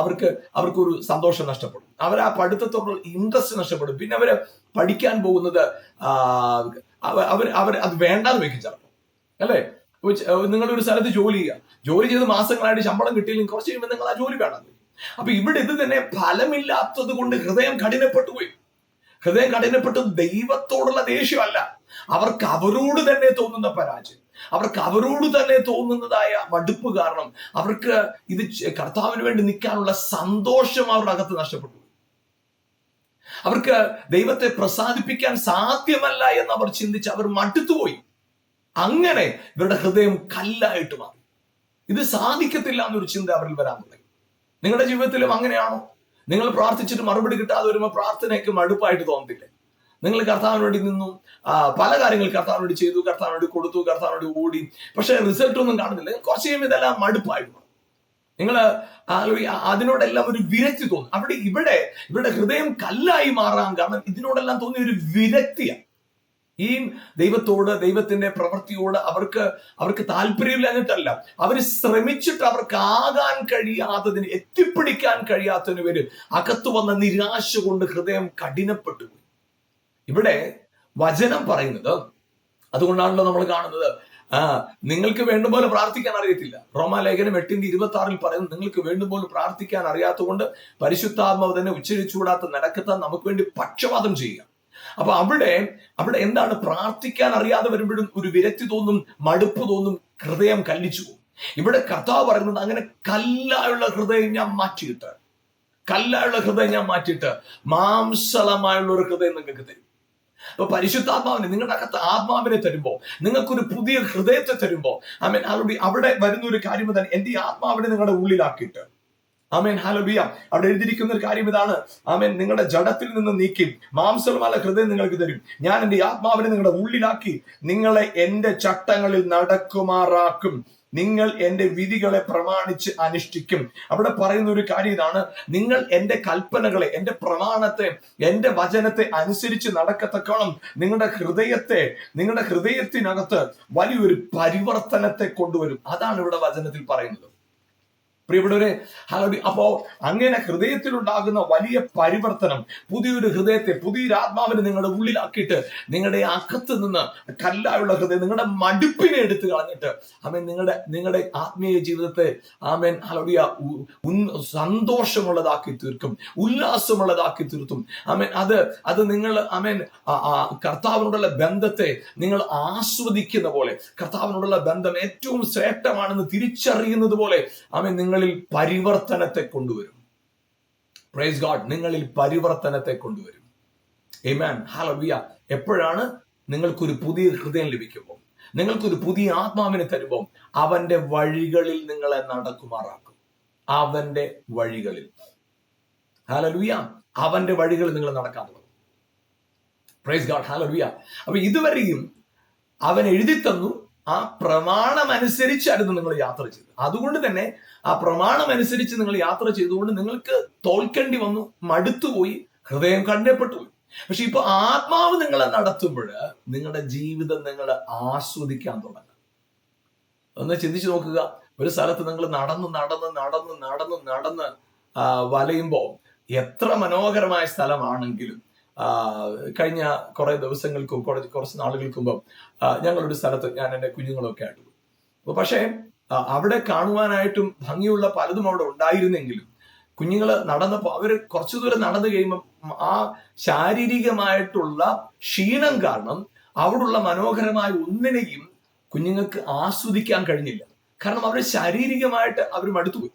അവർക്ക് അവർക്കൊരു സന്തോഷം നഷ്ടപ്പെടും. അവർ ആ പഠിത്തത്തോടുള്ള ഇൻട്രസ്റ്റ് നഷ്ടപ്പെടും. പിന്നെ അവർ പഠിക്കാൻ പോകുന്നത് അവർ അവർ അത് വേണ്ടാന്ന് വെക്കും ചിലപ്പോൾ അല്ലേ? നിങ്ങളുടെ ഒരു സ്ഥലത്ത് ജോലി ചെയ്യുക. ജോലി ചെയ്ത് മാസങ്ങളായിട്ട് ശമ്പളം കിട്ടിയില്ലെങ്കിൽ കുറച്ച് കഴിയുമ്പോൾ നിങ്ങൾ ആ ജോലി വേണം അപ്പൊ ഇവിടെ ഇത് തന്നെ ഫലമില്ലാത്തത് കൊണ്ട് ഹൃദയം കഠിനപ്പെട്ടു പോയി ഹൃദയം കഠിനപ്പെട്ടത് ദൈവത്തോടുള്ള ദേഷ്യമല്ല. അവർക്ക് അവരോട് തന്നെ തോന്നുന്ന പരാജയം. അവർക്ക് അവരോട് തന്നെ തോന്നുന്നതായ മടുപ്പ് കാരണം അവർക്ക് ഇത് കർത്താവിന് വേണ്ടി നിൽക്കാനുള്ള സന്തോഷം അവരുടെ അകത്ത് നഷ്ടപ്പെട്ടു അവർക്ക് ദൈവത്തെ പ്രസാദിപ്പിക്കാൻ സാധ്യമല്ല എന്ന് അവർ ചിന്തിച്ച് അവർ മടുത്തുപോയി. അങ്ങനെ ഇവരുടെ ഹൃദയം കല്ലായിട്ട് മാറി. ഇത് സാധിക്കത്തില്ല എന്നൊരു ചിന്ത അവരിൽ വരാൻ തുടങ്ങി. നിങ്ങളുടെ ജീവിതത്തിലും അങ്ങനെയാണോ? നിങ്ങൾ പ്രാർത്ഥിച്ചിട്ട് മറുപടി കിട്ടാതെ വരുമ്പോൾ പ്രാർത്ഥനയ്ക്ക് മടുപ്പായിട്ട് തോന്നത്തില്ലേ? നിങ്ങൾ കർത്താവിനോടി നിന്നും. പല കാര്യങ്ങൾ കർത്താവിനോട് ചെയ്തു കർത്താവിനോട് കൊടുത്തു കർത്താവിനോട് ഓടി. പക്ഷെ റിസൾട്ട് ഒന്നും കാണുന്നില്ല. കുറച്ച് കഴിയുമ്പോൾ ഇതെല്ലാം മടുപ്പായിട്ട് മാറും നിങ്ങൾ അതിനോടെല്ലാം ഒരു വിരക്തി തോന്നും. അവിടെ ഇവിടെ ഇവിടെ ഹൃദയം കല്ലായി മാറാൻ കാരണം ഇതിനോടെല്ലാം തോന്നിയ ഒരു വിരക്തിയാണ്. ഈ ദൈവത്തോട് ദൈവത്തിന്റെ പ്രവൃത്തിയോട് അവർക്ക് അവർക്ക് താല്പര്യമില്ലാഞ്ഞിട്ടല്ല. അവർ ശ്രമിച്ചിട്ട് അവർക്ക് ആകാൻ കഴിയാത്തതിന് എത്തിപ്പിടിക്കാൻ കഴിയാത്തതിന് പേര് അകത്തു വന്ന നിരാശ കൊണ്ട് ഹൃദയം കഠിനപ്പെട്ടു ഇവിടെ വചനം പറയുന്നത് അതുകൊണ്ടാണല്ലോ നമ്മൾ കാണുന്നത്. ആ നിങ്ങൾക്ക് വേണ്ടും പോലെ പ്രാർത്ഥിക്കാൻ അറിയത്തില്ല. റോമാലേഖനം എട്ടിന്റെ ഇരുപത്തി ആറിൽ പറയുന്നത് നിങ്ങൾക്ക് വേണ്ടും പോലെ പ്രാർത്ഥിക്കാൻ അറിയാത്തതുകൊണ്ട് പരിശുദ്ധാത്മാവ് തന്നെ ഉച്ചരിച്ചുകൂടാത്ത നടക്കത്താൻ നമുക്ക് വേണ്ടി പക്ഷപാതം ചെയ്യുക. അപ്പൊ അവിടെ അവിടെ എന്താണ് പ്രാർത്ഥിക്കാൻ അറിയാതെ വരുമ്പോഴും ഒരു വിരക്തി തോന്നും മടുപ്പ് തോന്നും ഹൃദയം കല്ലിച്ചു പോകും. ഇവിടെ കഥ പറയുന്നത് അങ്ങനെ കല്ലായുള്ള ഹൃദയം ഞാൻ മാറ്റിയിട്ട് കല്ലായുള്ള ഹൃദയം ഞാൻ മാറ്റിയിട്ട് മാംസളമായുള്ള ഒരു ഹൃദയം നിങ്ങൾക്ക് തരും. അപ്പൊ പരിശുദ്ധാത്മാവിനെ നിങ്ങളുടെ അകത്ത് ആത്മാവിനെ തരുമ്പോ നിങ്ങൾക്കൊരു പുതിയ ഹൃദയത്തെ തരുമ്പോ ആമേൻ അവിടെ അവിടെ വരുന്ന ഒരു കാര്യം തന്നെ എന്റെ ആത്മാവിനെ നിങ്ങളുടെ ഉള്ളിലാക്കിയിട്ട് ആമേൻ ഹാലോബിയ അവിടെ എഴുതിയിരിക്കുന്ന ഒരു കാര്യം ഇതാണ്. ആമേൻ നിങ്ങളുടെ ജഡത്തിൽ നിന്ന് നീക്കി മാംസളമായ ഹൃദയം നിങ്ങൾക്ക് തരും. ഞാൻ എന്റെ ആത്മാവിനെ നിങ്ങളുടെ ഉള്ളിലാക്കി നിങ്ങളെ എന്റെ ചട്ടങ്ങളിൽ നടക്കുമാറാക്കും. നിങ്ങൾ എന്റെ വിധികളെ പ്രമാണിച്ച് അനുഷ്ഠിക്കും. അവിടെ പറയുന്ന ഒരു കാര്യം ഇതാണ്. നിങ്ങൾ എന്റെ കൽപ്പനകളെ എന്റെ പ്രമാണത്തെ എന്റെ വചനത്തെ അനുസരിച്ച് നടക്കത്തക്കോളം നിങ്ങളുടെ ഹൃദയത്തെ നിങ്ങളുടെ ഹൃദയത്തിനകത്ത് വലിയൊരു പരിവർത്തനത്തെ കൊണ്ടുവരും. അതാണ് ഇവിടെ വചനത്തിൽ പറയുന്നത്. പ്രിയപ്പെട്ടവരെ ഹലോ അപ്പോ അങ്ങനെ ഹൃദയത്തിലുണ്ടാകുന്ന വലിയ പരിവർത്തനം പുതിയൊരു ഹൃദയത്തെ പുതിയൊരു ആത്മാവിനെ നിങ്ങളുടെ ഉള്ളിലാക്കിയിട്ട് നിങ്ങളുടെ അകത്ത് നിന്ന് കല്ലായുള്ള ഹൃദയം നിങ്ങളുടെ മടുപ്പിനെ എടുത്തു കളഞ്ഞിട്ട് ആമേൻ നിങ്ങളുടെ നിങ്ങളുടെ ആത്മീയ ജീവിതത്തെ ആമേൻ ഹലോഡിയ സന്തോഷമുള്ളതാക്കി തീർക്കും ഉല്ലാസമുള്ളതാക്കി തീർത്തും. ആമേൻ അത് അത് നിങ്ങൾ ആമേൻ കർത്താവിനോടുള്ള ബന്ധത്തെ നിങ്ങൾ ആസ്വദിക്കുന്ന പോലെ കർത്താവിനോടുള്ള ബന്ധം ഏറ്റവും ശ്രേഷ്ഠമാണെന്ന് തിരിച്ചറിയുന്നത് പോലെ ആമേൻ നിങ്ങളിൽ പരിവർത്തനത്തെ കൊണ്ടുവരും. പ്രൈസ് ഗാഡ് നിങ്ങളിൽ പരിവർത്തനത്തെ കൊണ്ടുവരും. ഏമാൻ ഹലവിയ എപ്പോഴാണ് നിങ്ങൾക്കൊരു പുതിയ ഹൃദയം ലഭിക്കുമ്പോൾ? നിങ്ങൾക്കൊരു പുതിയ ആത്മാവിനെ തരുമ്പോൾ അവന്റെ വഴികളിൽ നിങ്ങളെ നടക്കുമാറാക്കും. അവന്റെ വഴികളിൽ. ഹലലുയ അവന്റെ വഴികളിൽ നിങ്ങൾ നടക്കാൻ തുടങ്ങും. പ്രൈസ് ഗാഡ് ഹലലുയ അപ്പൊ ഇതുവരെയും അവൻ എഴുതി തന്നു ആ പ്രമാണമനുസരിച്ചായിരുന്നു നിങ്ങൾ യാത്ര ചെയ്തത്. അതുകൊണ്ട് തന്നെ ആ പ്രമാണമനുസരിച്ച് നിങ്ങൾ യാത്ര ചെയ്തുകൊണ്ട് നിങ്ങൾക്ക് തോൽക്കേണ്ടി വന്നു മടുത്തുപോയി ഹൃദയം കണ്ടപ്പെട്ടുപോയി പക്ഷെ ഇപ്പൊ ആത്മാവ് നിങ്ങളെ നടത്തുമ്പോൾ നിങ്ങളുടെ ജീവിതം നിങ്ങൾ ആസ്വദിക്കാൻ തുടങ്ങും. ഒന്ന് ചിന്തിച്ചു നോക്കുക. ഒരു സ്ഥലത്ത് നിങ്ങൾ നടന്ന് നടന്ന് നടന്ന് നടന്ന് നടന്ന് വലയുമ്പോൾ എത്ര മനോഹരമായ സ്ഥലമാണെങ്കിലും കഴിഞ്ഞ കുറേ ദിവസങ്ങൾക്കും കുറച്ച് കുറച്ച് നാളുകൾക്ക് മുമ്പ് ഞങ്ങളൊരു സ്ഥലത്ത് ഞാൻ എന്റെ കുഞ്ഞുങ്ങളൊക്കെ ആയിട്ട് പോയി. പക്ഷേ അവിടെ കാണുവാനായിട്ടും ഭംഗിയുള്ള പലതും അവിടെ ഉണ്ടായിരുന്നെങ്കിലും കുഞ്ഞുങ്ങൾ നടന്നപ്പോൾ അവർ കുറച്ചു ദൂരം നടന്നു കഴിയുമ്പോൾ ആ ശാരീരികമായിട്ടുള്ള ക്ഷീണം കാരണം അവിടുള്ള മനോഹരമായ ഒന്നിനെയും കുഞ്ഞുങ്ങൾക്ക് ആസ്വദിക്കാൻ കഴിഞ്ഞില്ല. കാരണം അവർ ശാരീരികമായിട്ട് അവർ മടുത്തുപോയി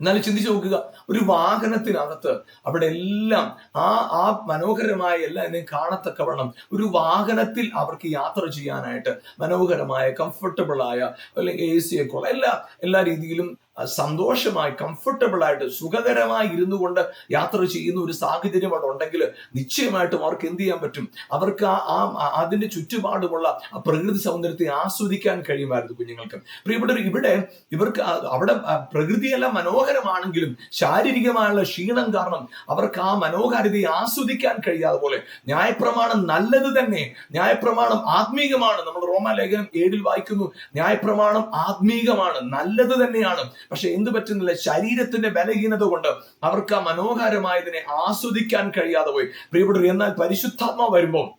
എന്നാലും ചിന്തിച്ചു നോക്കുക ഒരു വാഹനത്തിനകത്ത് അവിടെ എല്ലാം ആ ആ മനോഹരമായ എല്ലാം എന്നെ കാണത്തക്കവണ്ണം ഒരു വാഹനത്തിൽ അവർക്ക് യാത്ര ചെയ്യാനായിട്ട് മനോഹരമായ കംഫർട്ടബിൾ ആയ അല്ലെങ്കിൽ എ സി ഒക്കെ എല്ലാ എല്ലാ രീതിയിലും സന്തോഷമായി കംഫർട്ടബിൾ ആയിട്ട് സുഖകരമായി ഇരുന്നു കൊണ്ട് യാത്ര ചെയ്യുന്ന ഒരു സാഹചര്യം അവിടെ ഉണ്ടെങ്കിൽ നിശ്ചയമായിട്ടും അവർക്ക് എന്ത് ചെയ്യാൻ പറ്റും? അവർക്ക് ആ അതിന്റെ ചുറ്റുപാടുമുള്ള പ്രകൃതി സൗന്ദര്യത്തെ ആസ്വദിക്കാൻ കഴിയുമായിരുന്നു കുഞ്ഞുങ്ങൾക്ക്. പ്രിയപ്പെട്ടവർ ഇവിടെ ഇവർക്ക് അവിടെ പ്രകൃതിയെല്ലാം മനോഹരമാണെങ്കിലും ശാരീരികമായുള്ള ക്ഷീണം കാരണം അവർക്ക് ആ മനോഹാരിതയെ ആസ്വദിക്കാൻ കഴിയാതെ പോലെ ന്യായപ്രമാണം നല്ലത് തന്നെ. ന്യായപ്രമാണം ആത്മീകമാണ്. നമ്മൾ റോമാലേഖനം ഏഴിൽ വായിക്കുന്നു. ന്യായപ്രമാണം ആത്മീകമാണ്. നല്ലത് തന്നെയാണ്. പക്ഷെ എന്തു പറ്റുന്നില്ല? ശരീരത്തിന്റെ ബലഹീനത കൊണ്ട് അവർക്ക് ആ മനോഹരമായതിനെ ആസ്വദിക്കാൻ കഴിയാതെ പോയി. പ്രിയപ്പെട്ടവർ എന്നാൽ പരിശുദ്ധാത്മാ വരുമ്പോൾ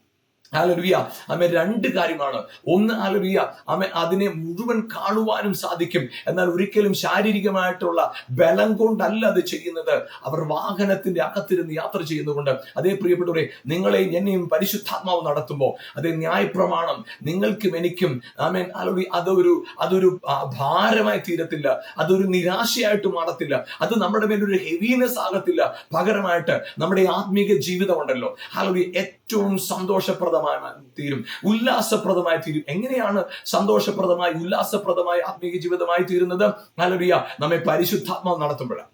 ആലലുയ അമ്മ രണ്ട് കാര്യമാണ്. ഒന്ന് ആലലുയ അമ്മ അതിനെ മുഴുവൻ കാണുവാനും സാധിക്കും. എന്നാൽ ഒരിക്കലും ശാരീരികമായിട്ടുള്ള ബലം കൊണ്ടല്ല അത് ചെയ്യുന്നത്. അവർ വാഹനത്തിന്റെ അകത്തിരുന്ന് യാത്ര ചെയ്യുന്നതുകൊണ്ട്. അതേ പ്രിയപ്പെട്ടവരെ നിങ്ങളെ എന്നെയും പരിശുദ്ധാത്മാവ് നടത്തുമ്പോൾ അതേ ന്യായപ്രമാണം നിങ്ങൾക്കും എനിക്കും ആമേൻ ആലലുയ അതൊരു അതൊരു ഭാരമായി തീരത്തില്ല. അതൊരു നിരാശയായിട്ട് മാറത്തില്ല. അത് നമ്മുടെ മേലൊരു ഹെവിനെസ് ആകത്തില്ല. പകരമായിട്ട് നമ്മുടെ ആത്മീക ജീവിതം ഉണ്ടല്ലോ ആലലുയ ഏറ്റവും സന്തോഷപ്രദമായി തീരും. ഉല്ലാസപ്രദമായി തീരും. എങ്ങനെയാണ് സന്തോഷപ്രദമായി ഉല്ലാസപ്രദമായി ആത്മീയ ജീവിതമായി തീരുന്നത്? നല്ലൊരു നമ്മെ പരിശുദ്ധാത്മാവ് നടത്തുമ്പോഴാണ്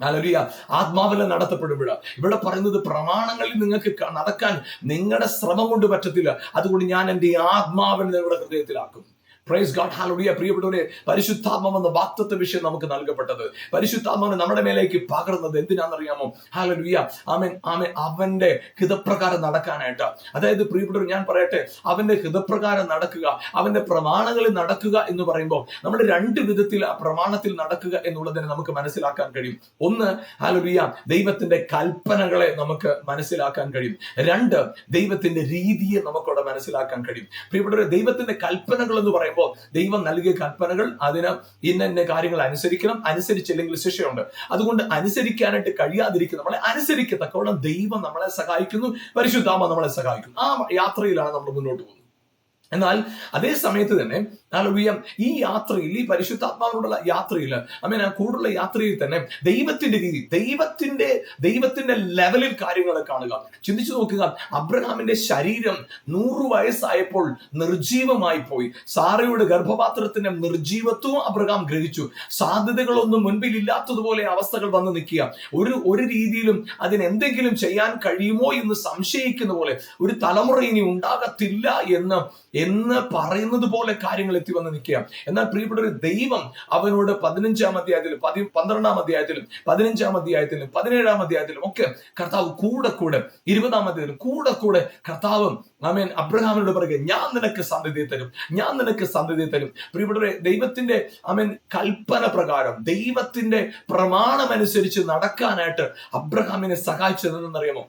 അലരിയ ആത്മാവിലെ നടത്തപ്പെടുമ്പോൾ ഇവിടെ പറയുന്നത് പ്രമാണങ്ങളിൽ നിങ്ങൾക്ക് നടക്കാൻ നിങ്ങളുടെ ശ്രമം കൊണ്ട് പറ്റത്തില്ല. അതുകൊണ്ട് ഞാൻ എന്റെ ആത്മാവിനെ നിങ്ങളുടെ ഹൃദയത്തിലാക്കും. പ്രൈസ് ഗാഡ് ഹാലുടിയ പ്രിയപ്പെട്ടവരെ പരിശുദ്ധാത്മം എന്ന വാക്തത്വ വിഷയം നമുക്ക് നൽകപ്പെട്ടത്. പരിശുദ്ധാത്മാവിനെ നമ്മുടെ മേലേക്ക് പകർന്നത് എന്തിനാണെന്നറിയാമോ? ഹാലുടിയ ആമൻ ആമൻ. അവന്റെ ഹിതപ്രകാരം നടക്കാനായിട്ട്. അതായത് പ്രിയപ്പെട്ടവർ ഞാൻ പറയട്ടെ അവന്റെ ഹിതപ്രകാരം നടക്കുക അവന്റെ പ്രമാണങ്ങളിൽ നടക്കുക എന്ന് പറയുമ്പോൾ നമ്മുടെ രണ്ട് വിധത്തിൽ ആ പ്രമാണത്തിൽ നടക്കുക എന്നുള്ളതിനെ നമുക്ക് മനസ്സിലാക്കാൻ കഴിയും. ഒന്ന് ഹാലോഡിയ ദൈവത്തിന്റെ കൽപ്പനകളെ നമുക്ക് മനസ്സിലാക്കാൻ കഴിയും. രണ്ട് ദൈവത്തിന്റെ രീതിയെ നമുക്കവിടെ മനസ്സിലാക്കാൻ കഴിയും. പ്രിയപ്പെട്ടവരെ ദൈവത്തിന്റെ കൽപ്പനകൾ എന്ന് പറയുമ്പോൾ ദൈവം നൽകിയ കൽപ്പനകൾ അതിന് ഇന്ന കാര്യങ്ങൾ അനുസരിക്കണം അനുസരിച്ചില്ലെങ്കിൽ ശിക്ഷയുണ്ട്. അതുകൊണ്ട് അനുസരിക്കാനായിട്ട് കഴിയാതിരിക്കുന്ന നമ്മളെ അനുസരിക്കത്തക്കവണ്ണം ദൈവം നമ്മളെ സഹായിക്കുന്നു പരിശുദ്ധാമ നമ്മളെ സഹായിക്കുന്നു. ആ യാത്രയിലാണ് നമ്മൾ മുന്നോട്ട് പോകുന്നത്. എന്നാൽ അതേ സമയത്ത് തന്നെ ഹല്ലേലൂയ ഈ യാത്രയിൽ ഈ പരിശുദ്ധാത്മാവിനോടുള്ള യാത്രയിൽ അമീൻ ആ കൂടുള്ള യാത്രയിൽ തന്നെ ദൈവത്തിന്റെ രീതി ദൈവത്തിന്റെ ദൈവത്തിന്റെ ലെവലിൽ കാര്യങ്ങൾ കാണുക. ചിന്തിച്ചു നോക്കുക അബ്രഹാമിന്റെ ശരീരം നൂറ് വയസ്സായപ്പോൾ നിർജീവമായി പോയി. സാറയുടെ ഗർഭപാത്രത്തിന്റെ നിർജീവത്വവും അബ്രഹാം ഗ്രഹിച്ചു. സാധ്യതകളൊന്നും മുൻപിൽ ഇല്ലാത്തതുപോലെ അവസ്ഥകൾ വന്ന് നിൽക്കുക. ഒരു ഒരു രീതിയിലും അതിന് എന്തെങ്കിലും ചെയ്യാൻ കഴിയുമോ എന്ന് സംശയിക്കുന്ന പോലെ ഒരു തലമുറ ഇനി ഉണ്ടാകത്തില്ല എന്ന് എന്ന് പറയുന്നത് പോലെ കാര്യങ്ങൾ എത്തി വന്ന് നിൽക്കുക. എന്നാൽ പ്രിയപ്പെട്ട ഒരു ദൈവം അവനോട് പതിനഞ്ചാം അധ്യായത്തിലും പതി പന്ത്രണ്ടാം അധ്യായത്തിലും പതിനഞ്ചാം അധ്യായത്തിലും പതിനേഴാം അധ്യായത്തിലും ഒക്കെ കർത്താവ് കൂടെ കൂടെ ഇരുപതാം അധ്യായത്തിലും കൂടെ കൂടെ കർത്താവ് ആമേൻ അബ്രഹാമിനോട് പറയുക ഞാൻ നിനക്ക് സന്ധിതയെ തരും. ഞാൻ നിനക്ക് സന്ധിതയെ തരും. പ്രിയപ്പെട്ടവരെ ദൈവത്തിന്റെ ആമേൻ കൽപ്പന പ്രകാരം ദൈവത്തിന്റെ പ്രമാണമനുസരിച്ച് നടക്കാനായിട്ട് അബ്രഹാമിനെ സഹായിച്ചതെന്നറിയാമോ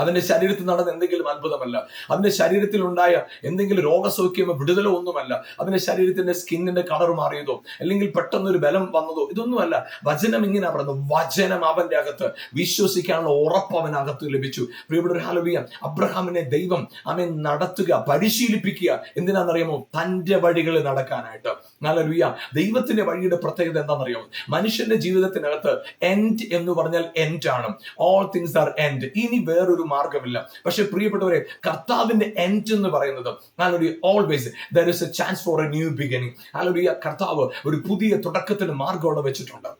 അവന്റെ ശരീരത്തിൽ നടന്ന എന്തെങ്കിലും അത്ഭുതമല്ല. അവന്റെ ശരീരത്തിൽ ഉണ്ടായ എന്തെങ്കിലും രോഗസൗഖ്യമോ വിടുതലോ ഒന്നുമല്ല. അവന്റെ ശരീരത്തിന്റെ സ്കിന്നിന്റെ കളർ മാറിയതോ അല്ലെങ്കിൽ പെട്ടെന്ന് ഒരു ബലം വന്നതോ ഇതൊന്നുമല്ല. വചനം ഇങ്ങനെ പറഞ്ഞു വചനം അവന്റെ അകത്ത് വിശ്വസിക്കാനുള്ള ഉറപ്പ് അകത്ത് ലഭിച്ചു. പ്രിയപ്പെട്ട ഹാലവിയ അബ്രഹാമിനെ ദൈവം അവൻ നടത്തുക പരിശീലിപ്പിക്കുക എന്തിനാണെന്നറിയാമോ? തന്റെ വഴികളിൽ നടക്കാനായിട്ട്. ഹാലവിയ ദൈവത്തിന്റെ വഴിയുടെ പ്രത്യേകത എന്താണെന്നറിയാമോ? മനുഷ്യന്റെ ജീവിതത്തിനകത്ത് എൻഡ് എന്ന് പറഞ്ഞാൽ എൻഡ് ആണ്. ഓൾ തിങ്സ് ആർ എൻഡ് ഇനി വേറൊരു മാർഗമില്ല പക്ഷെ പ്രിയപ്പെട്ടവരെ കർത്താവിന്റെ എൻഡ് എന്ന് പറയുന്നത് always there is a chance for a new beginning hallelujah കർത്താവ് ഒരു പുതിയ തുടക്കത്തിന് മാർഗം അവിടെ വെച്ചിട്ടുണ്ട്.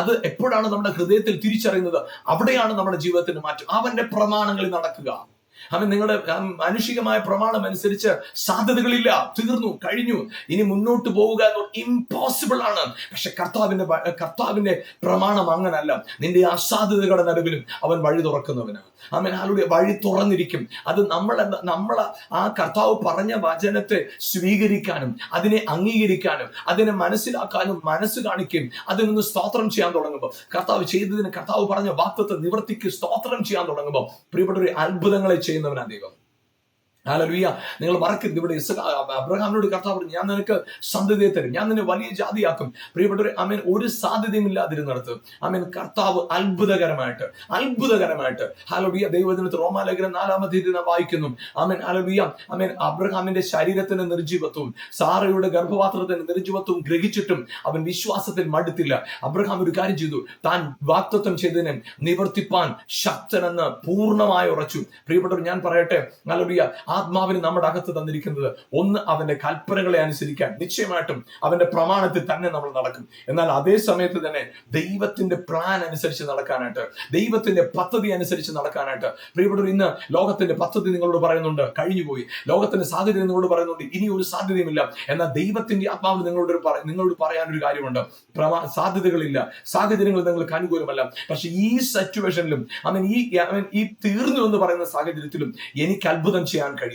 അത് എപ്പോഴാണ് നമ്മുടെ ഹൃദയത്തിൽ തിരിച്ചറിയുന്നത്? അവിടെയാണ് നമ്മുടെ ജീവിതത്തിന് മാറ്റം. അവന്റെ പ്രമാണങ്ങളിൽ നടക്കുക. അവൻ നിങ്ങളുടെ മാനുഷികമായ പ്രമാണം അനുസരിച്ച് സാധ്യതകളില്ല. തീർന്നു കഴിഞ്ഞു. ഇനി മുന്നോട്ട് പോവുക എന്ന് ഇമ്പോസിബിൾ ആണ്. പക്ഷെ കർത്താവിന്റെ കർത്താവിന്റെ പ്രമാണം അങ്ങനല്ല. നിന്റെ അസാധ്യതകളുടെ നടുവിലും അവൻ വഴി തുറക്കുന്നവനാണ്. അവൻ ആളുടെ വഴി തുറന്നിരിക്കും. അത് നമ്മൾ നമ്മൾ ആ കർത്താവ് പറഞ്ഞ വചനത്തെ സ്വീകരിക്കാനും അതിനെ അംഗീകരിക്കാനും അതിനെ മനസ്സിലാക്കാനും മനസ്സ് കാണിക്കും. അതിനൊന്ന് സ്തോത്രം ചെയ്യാൻ തുടങ്ങുമ്പോൾ കർത്താവ് ചെയ്തതിന് കർത്താവ് പറഞ്ഞ വാക്തത്തെ നിവർത്തിക്ക് സ്തോത്രം ചെയ്യാൻ തുടങ്ങുമ്പോൾ പ്രിയപ്പെട്ട ഒരു അത്ഭുതങ്ങളെ ചെയ്യുന്നവനാ ദൈവം ഹാലലുയ്യ നിങ്ങൾ മറക്കരുത്. ഇവിടെ അബ്രഹാമിനോട് കർത്താവ് പറഞ്ഞു ഞാൻ നിനക്ക് സന്ധിതയെ തരും. ഞാൻ നിന്നെ വലിയ ജാതിയാക്കും. പ്രിയപ്പെട്ടവരെ അമേൻ ഒരു സാധ്യതയും ഇല്ലാതിരുന്നിടത്ത് അമേൻ കർത്താവ് അത്ഭുതകരമായിട്ട് അത്ഭുതകരമായിട്ട് ഹാലലുയ്യ ദൈവദിനത്തിൽ റോമാലേഖനം നാലാമത്തെ നാം വായിക്കുന്നു. അമേൻ ഹാലലുയ്യ അമേൻ അബ്രഹാമിന്റെ ശരീരത്തിന് നിർജീവത്വവും സാറയുടെ ഗർഭപാത്രത്തിന് നിർജീവത്വവും ഗ്രഹിച്ചിട്ടും അവൻ വിശ്വാസത്തിൽ മടുത്തില്ല. അബ്രഹാം ഒരു കാര്യം ചെയ്തു. താൻ വാക്തത്വം ചെയ്തതിനെ നിവർത്തിപ്പാൻ ശക്തനെന്ന് പൂർണമായി ഉറച്ചു. പ്രിയപ്പെട്ടവർ ഞാൻ പറയട്ടെ ഹാലലുയ്യ ആത്മാവിന് നമ്മുടെ അകത്ത് തന്നിരിക്കുന്നത് ഒന്ന് അവന്റെ കൽപ്പനകളെ അനുസരിക്കാൻ. നിശ്ചയമായിട്ടും അവന്റെ പ്രമാണത്തിൽ തന്നെ നമ്മൾ നടക്കും. എന്നാൽ അതേ സമയത്ത് തന്നെ ദൈവത്തിന്റെ പ്ലാൻ അനുസരിച്ച് നടക്കാനായിട്ട് ദൈവത്തിന്റെ പദ്ധതി അനുസരിച്ച് നടക്കാനായിട്ട് പ്രിയപ്പെട്ടവർ ഇന്ന് ലോകത്തിന്റെ പദ്ധതി നിങ്ങളോട് പറയുന്നുണ്ട് കഴിഞ്ഞുപോയി. ലോകത്തിന്റെ സാധ്യത നിങ്ങളോട് പറയുന്നുണ്ട് ഇനി ഒരു സാധ്യതയുമില്ല. എന്നാൽ ദൈവത്തിന്റെ ആത്മാവ് നിങ്ങളോട് ഒരു നിങ്ങളോട് പറയാനൊരു കാര്യമുണ്ട്. പ്രമാ സാധ്യതകളില്ല. സാഹചര്യങ്ങൾ നിങ്ങൾക്ക് അനുകൂലമല്ല. പക്ഷെ ഈ സിറ്റുവേഷനിലും അവൻ ഈ ഈ തീർന്നു എന്ന് പറയുന്ന സാഹചര്യത്തിലും എനിക്ക് അത്ഭുതം ചെയ്യാൻ കഴിയും.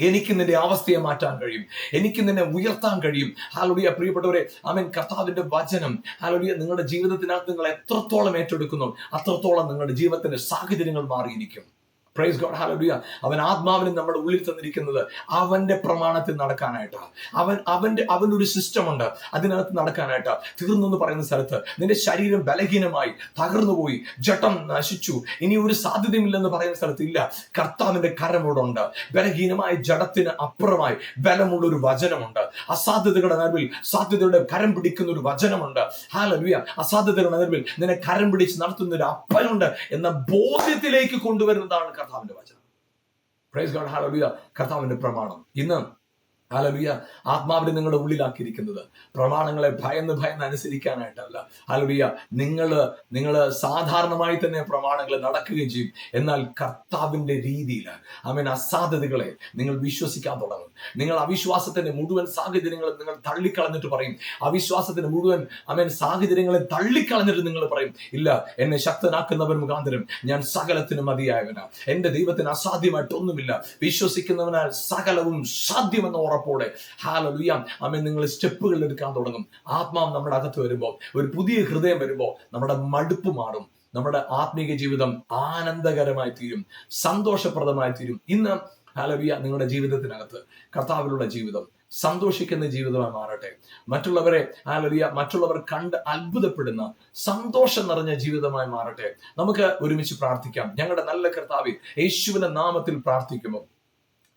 എനിക്ക് നിന്റെ അവസ്ഥയെ മാറ്റാൻ കഴിയും. എനിക്ക് നിന്നെ ഉയർത്താൻ കഴിയും. ഹാലോഡിയ പ്രിയപ്പെട്ടവരെ അവൻ കർത്താവിന്റെ വചനം ഹാലോഡിയ നിങ്ങളുടെ ജീവിതത്തിനകത്ത് നിങ്ങൾ എത്രത്തോളം ഏറ്റെടുക്കുന്നു അത്രത്തോളം നിങ്ങളുടെ ജീവിതത്തിന്റെ സാഹചര്യങ്ങൾ മാറിയിരിക്കും. പ്രൈസ് ഗോഡ് ഹാലലുയ അവൻ ആത്മാവിനെ നമ്മുടെ ഉള്ളിൽ തന്നിരിക്കുന്നത് അവന്റെ പ്രമാണത്തിൽ നടക്കാനായിട്ടാണ് അവൻ അവന്റെ അവനൊരു സിസ്റ്റം ഉണ്ട്. അതിനകത്ത് നടക്കാനായിട്ട്. തീർന്നു എന്ന് പറയുന്ന സ്ഥലത്ത് നിന്റെ ശരീരം ബലഹീനമായി തകർന്നുപോയി. ജട്ടം നശിച്ചു. ഇനി ഒരു സാധ്യതയുമില്ലെന്ന് പറയുന്ന സ്ഥലത്ത് ഇല്ല. കർത്താവിന്റെ കരമോടുണ്ട് ബലഹീനമായ ജഡത്തിന് അപ്പുറമായി ബലമുള്ള ഒരു വചനമുണ്ട്. അസാധ്യതകളുടെ നടുവിൽ സാധ്യതയുടെ കരം പിടിക്കുന്ന ഒരു വചനമുണ്ട്. ഹാലലുയ അസാധ്യതകളുടെ നടുവിൽ നിന്നെ കരം പിടിച്ച് നടത്തുന്ന ഒരു അപ്പനുണ്ട് എന്ന ബോധ്യത്തിലേക്ക് കൊണ്ടുവരുന്നതാണ് കർത്താവിന്റെ വചനം. പ്രൈസ് ഗോഡ് ഹാലലുയ കർത്താവിന്റെ പ്രമാണം. ഇന്ന് ഹലലുയ ആത്മാവിനെ നിങ്ങളുടെ ഉള്ളിലാക്കിയിരിക്കുന്നത്. പ്രമാണങ്ങളെ ഭയന്ന് ഭയന്ന് അനുസരിക്കാനായിട്ടല്ല. ഹലലുയ നിങ്ങൾ നിങ്ങൾ സാധാരണമായി തന്നെ പ്രമാണങ്ങൾ നടക്കുകയും ചെയ്യും. എന്നാൽ കർത്താവിന്റെ രീതിയിൽ അവൻ അസാധ്യതകളെ നിങ്ങൾ വിശ്വസിക്കാൻ തുടങ്ങും. നിങ്ങൾ അവിശ്വാസത്തിന്റെ മുഴുവൻ സാഹചര്യങ്ങളും നിങ്ങൾ തള്ളിക്കളഞ്ഞിട്ട് പറയും. അവിശ്വാസത്തിന്റെ മുഴുവൻ അവൻ സാഹചര്യങ്ങളെ തള്ളിക്കളഞ്ഞിട്ട് നിങ്ങൾ പറയും. ഇല്ല എന്നെ ശക്തനാക്കുന്നവൻ മുഖാന്തരം ഞാൻ സകലത്തിനും മതിയായവനാ. എന്റെ ദൈവത്തിന് അസാധ്യമായിട്ടൊന്നുമില്ല. വിശ്വസിക്കുന്നവനാൽ സകലവും സാധ്യമെന്ന ഉറപ്പോടെ. ഹാലലുയ അമ്മ നിങ്ങൾ സ്റ്റെപ്പുകൾ എടുക്കാൻ തുടങ്ങും. ആത്മാവ് നമ്മുടെ അകത്ത് വരുമ്പോൾ ഒരു പുതിയ ഹൃദയം വരുമ്പോൾ നമ്മുടെ മടുപ്പ് മാറും. നമ്മുടെ ആത്മീക ജീവിതം ആനന്ദകരമായി തീരും. സന്തോഷപ്രദമായി തീരും. ഇന്ന് ഹാലവിയ നിങ്ങളുടെ ജീവിതത്തിനകത്ത് കർത്താവിലുള്ള ജീവിതം സന്തോഷിക്കുന്ന ജീവിതമായി മാറട്ടെ. മറ്റുള്ളവരെ ഹാലവിയ മറ്റുള്ളവർ കണ്ട് അത്ഭുതപ്പെടുന്ന സന്തോഷം നിറഞ്ഞ ജീവിതമായി മാറട്ടെ. നമുക്ക് ഒരുമിച്ച് പ്രാർത്ഥിക്കാം. ഞങ്ങളുടെ നല്ല കർത്താവ് യേശുവിന്റെ നാമത്തിൽ പ്രാർത്ഥിക്കുമ്പോൾ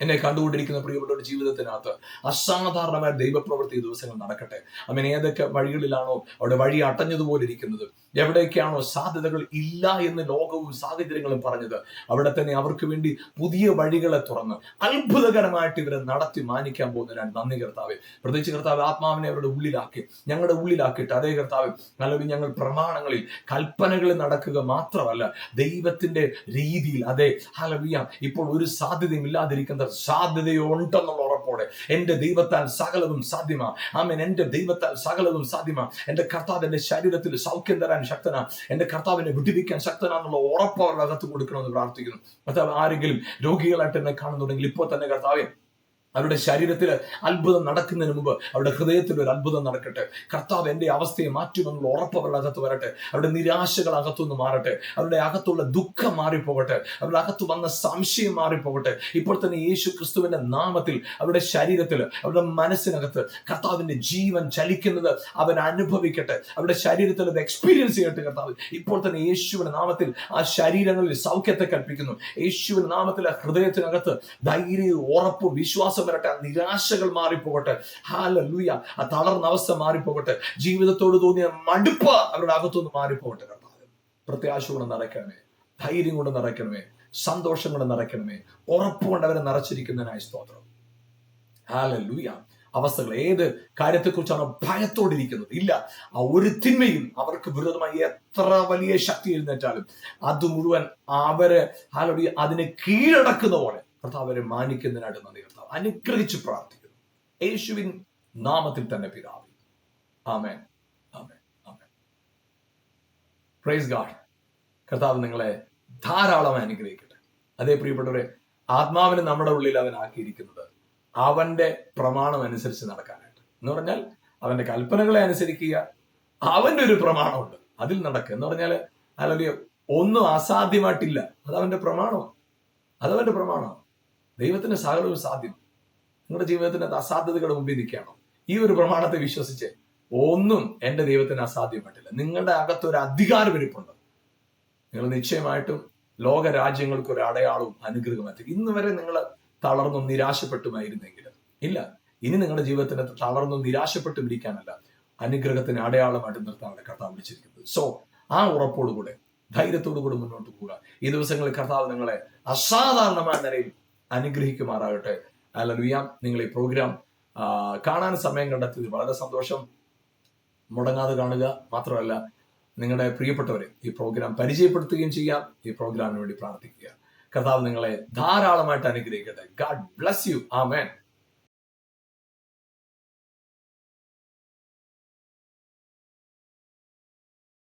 എന്നെ കണ്ടുകൊണ്ടിരിക്കുന്ന പ്രിയപ്പെട്ടവരുടെ ജീവിതത്തിനകത്ത് അസാധാരണമായ ദൈവപ്രവൃത്തി ദിവസങ്ങൾ നടക്കട്ടെ. അമ്മ ഏതൊക്കെ വഴികളിലാണോ അവിടെ വഴി അടഞ്ഞതുപോലെ ഇരിക്കുന്നത്? എവിടേക്കാണോ സാധ്യതകൾ ഇല്ല എന്ന് ലോകവും സാഹചര്യങ്ങളും പറഞ്ഞത്. അവിടെ തന്നെ അവർക്ക് വേണ്ടി പുതിയ വഴികളെ തുറന്ന് അത്ഭുതകരമായിട്ട് ഇവരെ നടത്തി മാനിക്കാൻ പോകുന്ന ഞാൻ നന്ദി കർത്താവ്. പ്രത്യേകിച്ച് കർത്താവ് ആത്മാവിനെ അവരുടെ ഉള്ളിലാക്കി ഞങ്ങളുടെ ഉള്ളിലാക്കിയിട്ട് അതേ കർത്താവ് അല്ലെങ്കിൽ ഞങ്ങൾ പ്രമാണങ്ങളിൽ കൽപ്പനകളിൽ നടക്കുക മാത്രമല്ല ദൈവത്തിന്റെ രീതിയിൽ അതെ ഹലവിയ ഇപ്പോൾ ഒരു സാധ്യതയും ഇല്ലാതിരിക്കുന്ന സാധ്യതയുണ്ടെന്നുള്ള ഉറപ്പോടെ എന്റെ ദൈവത്താൽ സകലവും സാധ്യമാ. ആമേൻ. എന്റെ ദൈവത്താൽ സകലവും സാധ്യമാ. എന്റെ കർത്താവ് എന്റെ ശരീരത്തിൽ സൗഖ്യം തരാൻ ശക്തനാ. എന്റെ കർത്താവിനെ വിടുവിക്കാൻ ശക്തനാന്നുള്ള ഉറപ്പ് അവരുടെ അകത്ത് കൊടുക്കണമെന്ന് പ്രാർത്ഥിക്കുന്നു. കർത്താവ് ആരെങ്കിലും രോഗികളായിട്ട് എന്നെ കാണുന്നുണ്ടെങ്കിൽ ഇപ്പോൾ തന്നെ കർത്താവെ അവരുടെ ശരീരത്തിൽ അത്ഭുതം നടക്കുന്നതിന് മുമ്പ് അവരുടെ ഹൃദയത്തിൽ ഒരു അത്ഭുതം നടക്കട്ടെ. കർത്താവ് എന്റെ അവസ്ഥയെ മാറ്റുമെന്നുള്ള ഉറപ്പ് അവരുടെ അകത്ത് വരട്ടെ. അവരുടെ നിരാശകൾ അകത്തുനിന്ന് മാറട്ടെ. അവരുടെ അകത്തുള്ള ദുഃഖം മാറിപ്പോകട്ടെ. അവരുടെ അകത്ത് വന്ന സംശയം മാറിപ്പോകട്ടെ. ഇപ്പോൾ തന്നെ യേശു ക്രിസ്തുവിന്റെ നാമത്തിൽ അവരുടെ ശരീരത്തിൽ അവരുടെ മനസ്സിനകത്ത് കർത്താവിന്റെ ജീവൻ ചലിക്കുന്നത് അവൻ അനുഭവിക്കട്ടെ. അവരുടെ ശരീരത്തിൽ അത് എക്സ്പീരിയൻസ് ചെയ്യട്ടെ കർത്താവ്. ഇപ്പോൾ തന്നെ യേശുവിന്റെ നാമത്തിൽ ആ ശരീരങ്ങളിൽ സൗഖ്യത്തെ കൽപ്പിക്കുന്നു. യേശുവിന്റെ നാമത്തിൽ ആ ഹൃദയത്തിനകത്ത് ധൈര്യവും ഉറപ്പും വിശ്വാസം വരട്ടെ. ആ നിരാശകൾ മാറിപ്പോകട്ടെ. ഹാല ലൂയ ആ തളർന്ന അവസ്ഥ മാറിപ്പോകട്ടെ. ജീവിതത്തോട് തോന്നിയ മടുപ്പ് അവരുടെ അകത്തുനിന്ന് മാറിപ്പോകട്ടെ കർത്താവ്. പ്രത്യാശ കൊണ്ട് നിറയ്ക്കണമേ ധൈര്യം കൊണ്ട് നിറയ്ക്കണമേ സന്തോഷം കൊണ്ട് നിറയ്ക്കണമേ ഉറപ്പ് കൊണ്ട് അവരെ നിറച്ചിരിക്കുന്നതിനായി സ്തോത്രം. ഹാല ലൂയ അവസ്ഥകൾ ഏത് കാര്യത്തെക്കുറിച്ചാണ് ഭയത്തോടിരിക്കുന്നത് ഇല്ല. ആ ഒരു തിന്മയും അവർക്ക് വിരോധമായി എത്ര വലിയ ശക്തി എഴുന്നേറ്റാലും അത് മുഴുവൻ അവർ ഹാലടി അതിനെ കീഴടക്കുന്ന പോലെ കർത്താവ് അവരെ മാനിക്കുന്നതിനായിട്ട് നന്ദി അനുഗ്രഹിച്ച് പ്രാർത്ഥിക്കുന്നു. യേശുവിൻ നാമത്തിൽ തന്നെ പിതാവ്. ആമേൻ. ആമേൻ. ആമേൻ. പ്രൈസ് ഗാഡ് കർത്താവ് നിങ്ങളെ ധാരാളം അനുഗ്രഹിക്കട്ടെ. അതേ പ്രിയപ്പെട്ടവരെ ആത്മാവിനെ നമ്മുടെ ഉള്ളിൽ അവൻ ആക്കിയിരിക്കുന്നത് അവന്റെ പ്രമാണം അനുസരിച്ച് നടക്കാനായിട്ട്. എന്ന് പറഞ്ഞാൽ അവന്റെ കൽപ്പനകളെ അനുസരിക്കുക. അവന്റെ ഒരു പ്രമാണമുണ്ട്. അതിൽ നടക്കുക. എന്ന് പറഞ്ഞാൽ അല്ലെങ്കിൽ ഒന്നും അസാധ്യമായിട്ടില്ല. അത് അവന്റെ പ്രമാണമാണ്. അതവന്റെ പ്രമാണമാണ്. ദൈവത്തിന് സകലവും സാധ്യം. നിങ്ങളുടെ ജീവിതത്തിന് അസാധ്യതകളുടെ മുമ്പിൽ നിൽക്കുകയാണോ. ഈ ഒരു പ്രമാണത്തെ വിശ്വസിച്ച് ഒന്നും എന്റെ ദൈവത്തിന് അസാധ്യമായിട്ടില്ല. നിങ്ങളുടെ അകത്ത് ഒരു അധികാരമിരിപ്പുണ്ട് നിങ്ങൾ നിശ്ചയമായിട്ടും ലോക രാജ്യങ്ങൾക്ക് ഒരു അടയാളവും അനുഗ്രഹമായിട്ട് ഇന്ന് വരെ നിങ്ങൾ തളർന്നും നിരാശപ്പെട്ടുമായിരുന്നെങ്കിൽ. ഇല്ല ഇനി നിങ്ങളുടെ ജീവിതത്തിന് തളർന്നും നിരാശപ്പെട്ടും ഇരിക്കാനല്ല അനുഗ്രഹത്തിന് അടയാളമായിട്ട് നിർത്താനാണ് കർത്താവ് വിളിച്ചിരിക്കുന്നത്. സോ ആ ഉറപ്പോടുകൂടെ ധൈര്യത്തോടു കൂടി മുന്നോട്ട് പോവുക. ഈ ദിവസങ്ങളിൽ കർത്താവ് നിങ്ങളെ അസാധാരണമായ നിലയിൽ അനുഗ്രഹിക്കുമാറാകട്ടെ. അല്ല ലുയാം നിങ്ങൾ ഈ പ്രോഗ്രാം കാണാൻ സമയം കണ്ടെത്തിയത് വളരെ സന്തോഷം. മുടങ്ങാതെ കാണുക മാത്രമല്ല നിങ്ങളുടെ പ്രിയപ്പെട്ടവരെ ഈ പ്രോഗ്രാം പരിചയപ്പെടുത്തുകയും ചെയ്യാം. ഈ പ്രോഗ്രാമിന് വേണ്ടി പ്രാർത്ഥിക്കുക. കർത്താവ് നിങ്ങളെ ധാരാളമായിട്ട് അനുഗ്രഹിക്കട്ടെ. ഗാഡ് ബ്ലസ് യു ആ